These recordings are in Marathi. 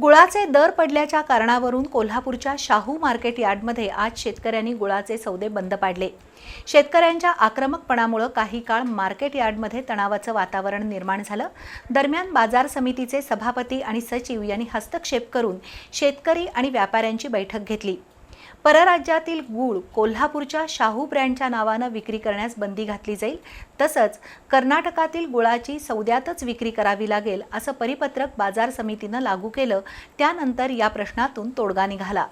गुळाचे दर पडल्याच्या कारणावरून कोल्हापूरच्या शाहू मार्केट यार्डमध्ये आज शेतकऱ्यांनी गुळाचे सौदे बंद पाडले. शेतकऱ्यांच्या आक्रमकपणामुळे काही काळ मार्केट यार्डमध्ये तणावाचं वातावरण निर्माण झालं. दरम्यान बाजार समितीचे सभापती आणि सचिव यांनी हस्तक्षेप करून शेतकरी आणि व्यापाऱ्यांची बैठक घेतली. परराज्यातील गूळ कोल्हापूरच्या शाहू ब्रँडच्या नावानं विक्री करण्यास बंदी घातली जाईल. तसंच कर्नाटकातील गुळाची सौद्यातच विक्री करावी लागेल असं परिपत्रक बाजार समितीनं लागू केलं. त्यानंतर या प्रश्नातून तोडगा निघाला.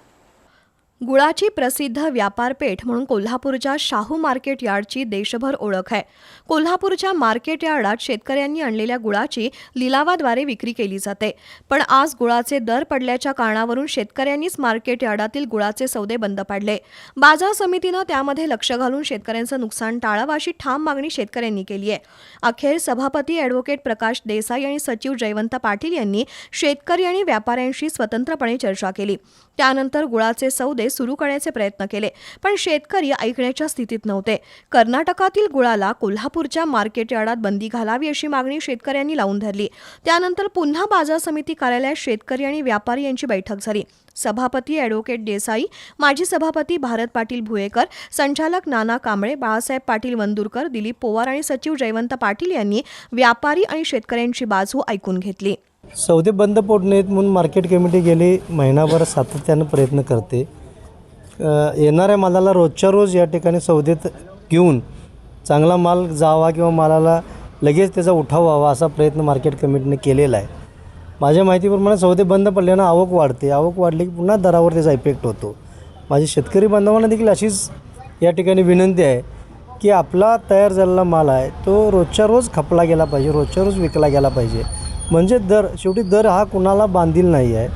गुळाची प्रसिद्ध व्यापारपेठ म्हणून कोल्हापूरच्या शाहू मार्केट यार्डची देशभर ओळख आहे. कोल्हापूरच्या मार्केट यार्डात शेतकऱ्यांनी आणलेल्या गुळाची लिलावाद्वारे विक्री केली जाते. पण आज गुळाचे दर पडल्याच्या कारणावरून शेतकऱ्यांनीच मार्केट यार्डातील गुळाचे सौदे बंद पाडले. बाजार समितीनं त्यामध्ये लक्ष घालून शेतकऱ्यांचं नुकसान टाळावं अशी ठाम मागणी शेतकऱ्यांनी केली आहे. अखेर सभापती ॲडव्होकेट प्रकाश देसाई आणि सचिव जयवंत पाटील यांनी शेतकरी आणि व्यापाऱ्यांशी स्वतंत्रपणे चर्चा केली. त्यानंतर गुळाचे सौदे सुरू करण्याचे प्रयत्न केले पण शेतकरी ऐकण्याच्या स्थितीत नव्हते. कर्नाटकातील गुळाला कोल्हापूरच्या मार्केट यार्डात बंदी घालावी अशी मागणी शेतकऱ्यांनी लावून धरली. त्यानंतर पुन्हा बाजार समिती कार्यालयात शेतकरी आणि व्यापारी यांची बैठक झाली. सभापती ॲडव्होकेट देसाई माजी सभापती भारत पाटील भुयेकर संचालक नाना कांबळे बाळासाहेब पाटील वंदुरकर दिलीप पोवार आणि सचिव जयवंत पाटील यांनी व्यापारी आणि शेतकऱ्यांची बाजू ऐकून घेतली. सौदे बंद पडू म्हणून मार्केट कमिटी गेली महिनाभर सातत्यानं प्रयत्न करते. येणाऱ्या मालाला रोजच्या रोज या ठिकाणी सौदेत घेऊन चांगला माल जावा किंवा मालाला लगेच त्याचा उठाव व्हावा असा प्रयत्न मार्केट कमिटीने केलेला आहे. माझ्या माहितीप्रमाणे सौदे बंद पडल्यानं आवक वाढते. आवक वाढली की पुन्हा दरावर त्याचा इफेक्ट होतो. माझी शेतकरी बांधवांना देखील अशीच या ठिकाणी विनंती आहे की आपला तयार झालेला माल आहे तो रोजच्या रोज खपला गेला पाहिजे रोजच्या रोज विकला गेला पाहिजे. म्हणजे दर शेवटी दर हा कुणाला बांधील नाही आहे.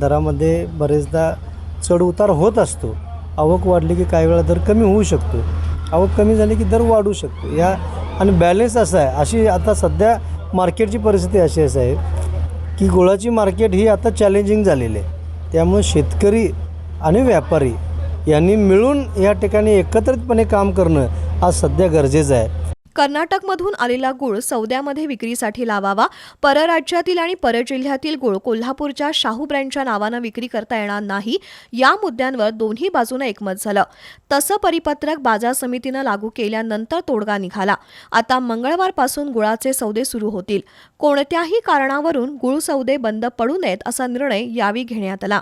दरामध्ये बरेचदा चढउतार होत असतो. आवक वाढली की काही वेळा दर कमी होऊ शकतो. आवक कमी झाली की दर वाढू शकतो. या आणि बॅलेन्स असं आहे. अशी आता सध्या मार्केटची परिस्थिती अशी असं आहे की गुळाची मार्केट ही आता चॅलेंजिंग झालेली आहे. त्यामुळे शेतकरी आणि व्यापारी यांनी मिळून या ठिकाणी एकत्रितपणे काम करणं आज सध्या गरजेचं आहे. कर्नाटकमधून आलेला गुळ सौद्यामध्ये विक्रीसाठी लावावा परराज्यातील आणि परजिल्ह्यातील गुळ कोल्हापूरच्या शाहू ब्रँडच्या नावानं विक्री करता येणार नाही या मुद्द्यांवर दोन्ही बाजूनं एकमत झालं. तसं परिपत्रक बाजार समितीनं लागू केल्यानंतर तोडगा निघाला. आता मंगळवारपासून गुळाचे सौदे सुरू होतील. कोणत्याही कारणावरून गुळ सौदे बंद पडू नयेत असा निर्णय यावेळी घेण्यात आला.